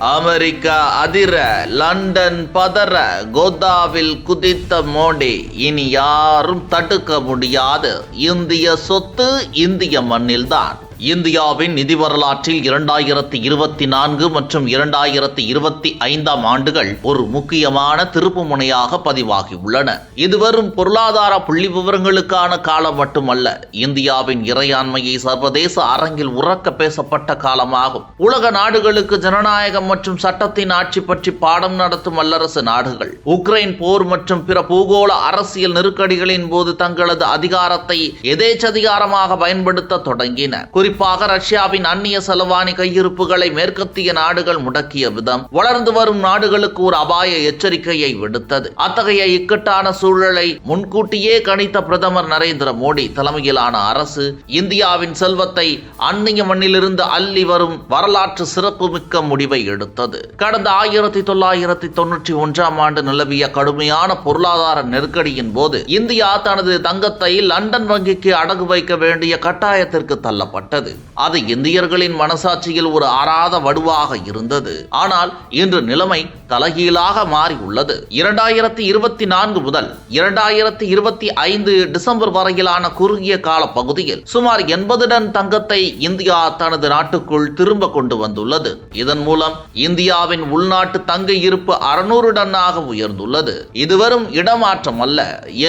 America அதிர London பதற கோதாவில் குதித்த மோடி இனி யாரும் தடுக்க முடியாது. இந்திய சொத்து இந்திய மண்ணில்தான். இந்தியாவின் நிதி வரலாற்றில் இரண்டாயிரத்தி இருபத்தி நான்கு மற்றும் இரண்டாயிரத்தி இருபத்தி ஐந்தாம் ஆண்டுகள் ஒரு முக்கியமான திருப்பு முனையாக பதிவாகியுள்ளன. இது வெறும் பொருளாதார புள்ளி விவரங்களுக்கான காலம் மட்டுமல்ல இந்தியாவின் இறையாண்மையை சர்வதேச அரங்கில் உறக்க பேசப்பட்ட காலமாகும். உலக நாடுகளுக்கு ஜனநாயகம் மற்றும் சட்டத்தின் ஆட்சி பற்றி பாடம் நடத்தும் வல்லரசு நாடுகள் உக்ரைன் போர் மற்றும் பிற பூகோள அரசியல் நெருக்கடிகளின் போது தங்களது அதிகாரத்தை எதேச்சதிகாரமாக பயன்படுத்த தொடங்கின. குறிப்பாக ரஷ்யாவின் அந்நிய செலவாணி கையிருப்புகளை மேற்கத்திய நாடுகள் முடக்கிய விதம் வளர்ந்து வரும் நாடுகளுக்கு ஒரு அபாய எச்சரிக்கையை விடுத்தது. அத்தகைய இக்கட்டான சூழலை முன்கூட்டியே கணித்த பிரதமர் நரேந்திர மோடி தலைமையிலான அரசு இந்தியாவின் செல்வத்தை அந்நிய மண்ணிலிருந்து அள்ளி வரும் வரலாற்று சிறப்புமிக்க முடிவை எடுத்தது. கடந்த ஆயிரத்தி தொள்ளாயிரத்தி தொன்னூற்றி ஒன்றாம் ஆண்டு நிலவிய கடுமையான பொருளாதார நெருக்கடியின் போது இந்தியா தனது தங்கத்தை லண்டன் வங்கிக்கு அடகு வைக்க வேண்டிய கட்டாயத்திற்கு தள்ளப்பட்டது. அது இந்தியர்களின் மனசாட்சியில் ஒரு ஆறாத வடுவாக இருந்தது. ஆனால் இன்று நிலைமை தலைகீழாக மாறியுள்ளது இரண்டாயிரத்தி இருபத்தி நான்கு முதல் இரண்டாயிரத்தி இருபத்தி ஐந்து டிசம்பர் வரையிலான குறுகிய கால பகுதியில் சுமார் எண்பது டன் தங்கத்தை இந்தியா தனது நாட்டுக்குள் திரும்ப கொண்டு வந்துள்ளது. இதன் மூலம் இந்தியாவின் உள்நாட்டு தங்க இருப்பு அறுநூறு டன்னாக உயர்ந்துள்ளது. இது வெறும் இடமாற்றம் அல்ல.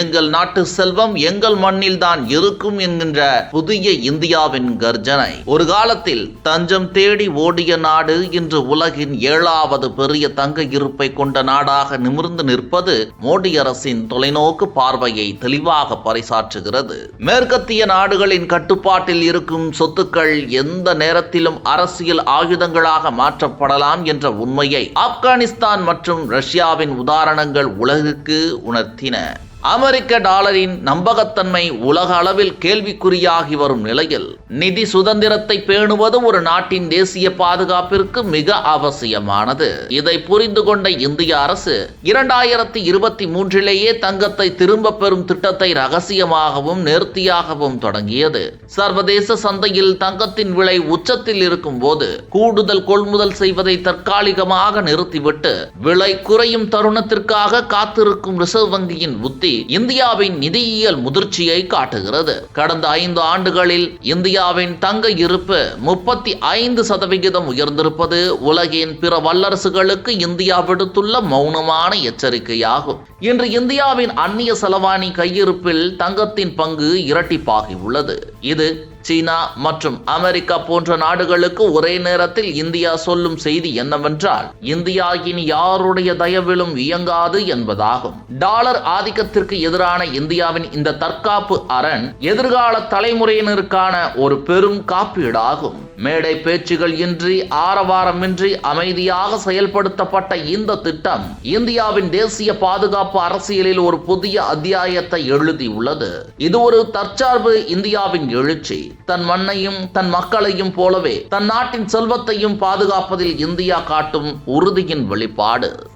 எங்கள் நாட்டு செல்வம் எங்கள் மண்ணில் தான் இருக்கும் என்கின்ற புதிய இந்தியாவின் கர்ஜனை. ஒரு காலத்தில் தஞ்சம் தேடி ஓடிய நாடு இன்று உலகின் ஏழாவது பெரிய தங்க இருப்பை கொண்ட நாடாக நிமிர்ந்து நிற்பது மோடி அரசின் தொலைநோக்கு பார்வையை தெளிவாக பறைசாற்றுகிறது. மேற்கத்திய நாடுகளின் கட்டுப்பாட்டில் இருக்கும் சொத்துக்கள் எந்த நேரத்திலும் அரசியல் ஆயுதங்களாக மாற்றப்படலாம் என்ற உண்மையை ஆப்கானிஸ்தான் மற்றும் ரஷ்யாவின் உதாரணங்கள் உலகுக்கு உணர்த்தின. அமெரிக்க டாலரின் நம்பகத்தன்மை உலக அளவில் கேள்விக்குறியாகி வரும் நிலையில் நிதி சுதந்திரத்தை பேணுவது ஒரு நாட்டின் தேசிய பாதுகாப்பிற்கு மிக அவசியமானது. இதை புரிந்து கொண்ட இந்திய அரசு இரண்டாயிரத்தி இருபத்தி மூன்றிலேயே தங்கத்தை திரும்ப பெறும் திட்டத்தை ரகசியமாகவும் நேர்த்தியாகவும் தொடங்கியது. சர்வதேச சந்தையில் தங்கத்தின் விலை உச்சத்தில் இருக்கும் போது கூடுதல் கொள்முதல் செய்வதை தற்காலிகமாக நிறுத்திவிட்டு விலை குறையும் தருணத்திற்காக காத்திருக்கும் ரிசர்வ் வங்கியின் உத்தி இந்தியாவின் நிதியியல் முதிர்ச்சியை காட்டுகிறது. கடந்த ஐந்து ஆண்டுகளில் இந்தியாவின் தங்க இருப்பு முப்பத்தி ஐந்து சதவிகிதம் உயர்ந்திருப்பது உலகின் பிற வல்லரசுகளுக்கு இந்தியா விடுத்துள்ள மௌனமான எச்சரிக்கையாகும். இன்று இந்தியாவின் அந்நிய செலவாணி கையிருப்பில் தங்கத்தின் பங்கு இரட்டிப்பாகி உள்ளது. இது சீனா மற்றும் அமெரிக்கா போன்ற நாடுகளுக்கு ஒரே நேரத்தில் இந்தியா சொல்லும் செய்தி என்னவென்றால் இந்தியா இனி யாருடைய தயவிலும் இயங்காது என்பதாகும். டாலர் ஆதிக்கத்திற்கு எதிரான இந்தியாவின் இந்த தற்காப்பு அரண் எதிர்கால தலைமுறையினருக்கான ஒரு பெரும் காப்பீடாகும். மேடை பேச்சுகள் இன்றி ஆரவாரமின்றி அமைதியாக செயல்படுத்தப்பட்ட இந்த திட்டம் இந்தியாவின் தேசிய பாதுகாப்பு அரசியலில் ஒரு புதிய அத்தியாயத்தை எழுதியுள்ளது. இது ஒரு தற்சார்பு இந்தியாவின் எழுச்சி. தன் மண்ணையும் தன் மக்களையும் போலவே தன் நாட்டின் செல்வத்தையும் பாதுகாப்பதில் இந்தியா காட்டும் உறுதியின் வெளிப்பாடு.